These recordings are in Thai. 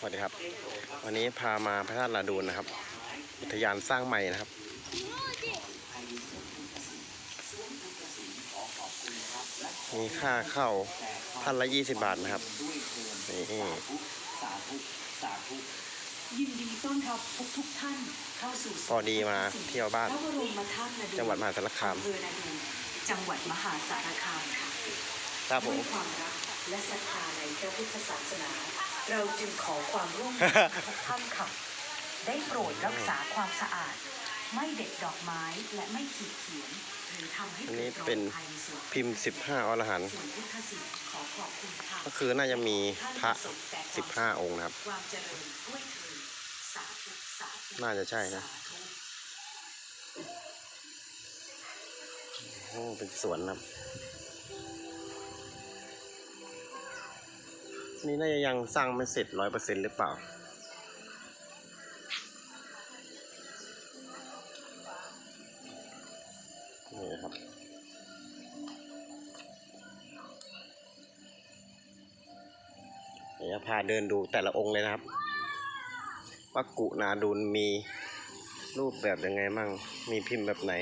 สวัสดีครับ วันนี้พามาพระธาตุนาดูนนะครับ อุทยานสร้างใหม่นะครับ มีค่าเข้าท่านละ20บาทนะครับนี่ยินดีต้อนรับทุกทุกๆท่านเข้าสู่พอดีมาเที่ยวบ้านพระบรมธาตุนาดูจังหวัดมหาสารคามอำเภอนาดูนจังหวัดมหาสารคามค่ะครับผด้วมยความรักและศรัทธาในพระพุทธศาสนา เราจึงขอความร่วมมือทุกท่านค่ะ ได้โปรดรักษาความสะอาด ไม่เด็ดดอกไม้และไม่ขีดเขียนหรือทำให้อันเกินี้ดรอเป็นยภายในส่วนพิมพ์ 15 อรหันต์ส่วนพุทธศิลป์ขอขอบคุณค่ะก็คือน่าจะมีพระ 15 องค์นะครับ ความเจริญด้วยเถิดสาธุสาธุน่าจะใช่นะ สาธุ โอ้ เป็นสวนนะครับ นี่น่าจะยังสร้างไม่เสร็จร้อยเปอร์เซ็นต์หรือเปล่า นี่ครับ เดี๋ยวจะพาเดินดูแต่ละองค์เลยนะครับว่ากุนาดูลมีรูปแบบยังไงมั่ง มีพิมพ์แบบไหน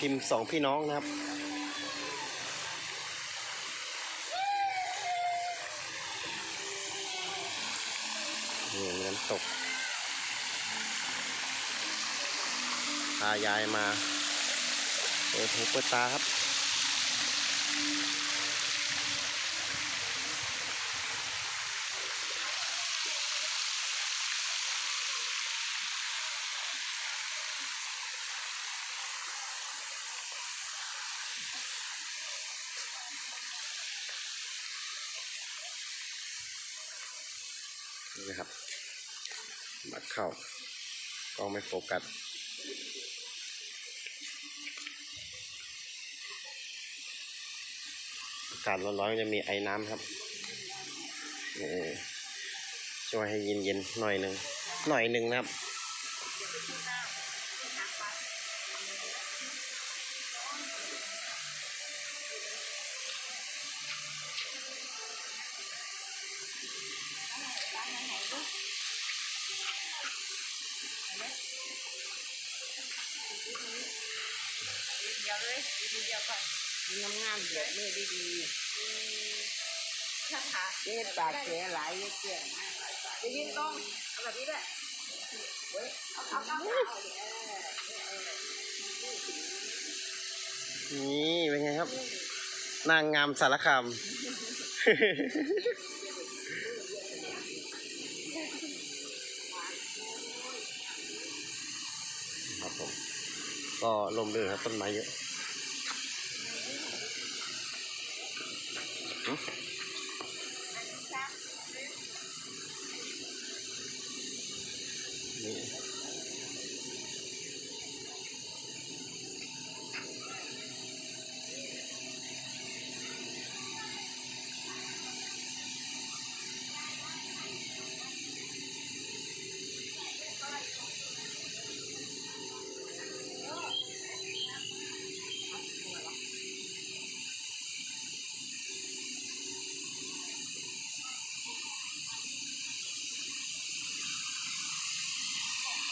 พิมพ์สองพี่น้องนะครับ นี่น้ำตก พายายมาเปิดหูเปิดตาครับ นี่นะครับมาเข้าก็ไม่โฟกัสอากาศร้อนๆจะมีไอ้น้ำครับช่วยให้เย็นๆหน่อยหนึ่งหน่อยหนึ่งนะครับ เดียวเลยดีเดียวก่อนงามงามเดี๋ยวมือดีๆถ้าขาเจ็บปากแผลหลายเยอะแยะจะยืนตรงเอาแบบนี้ด้วยเว้ยเอาเอาเอานี่เป็นไงครับ นางงามสารคาม ครับผม ก็ลมลื่นครับต้นไม้เยอะหึนี่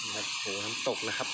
นะครับโหน้ำตกนะครับ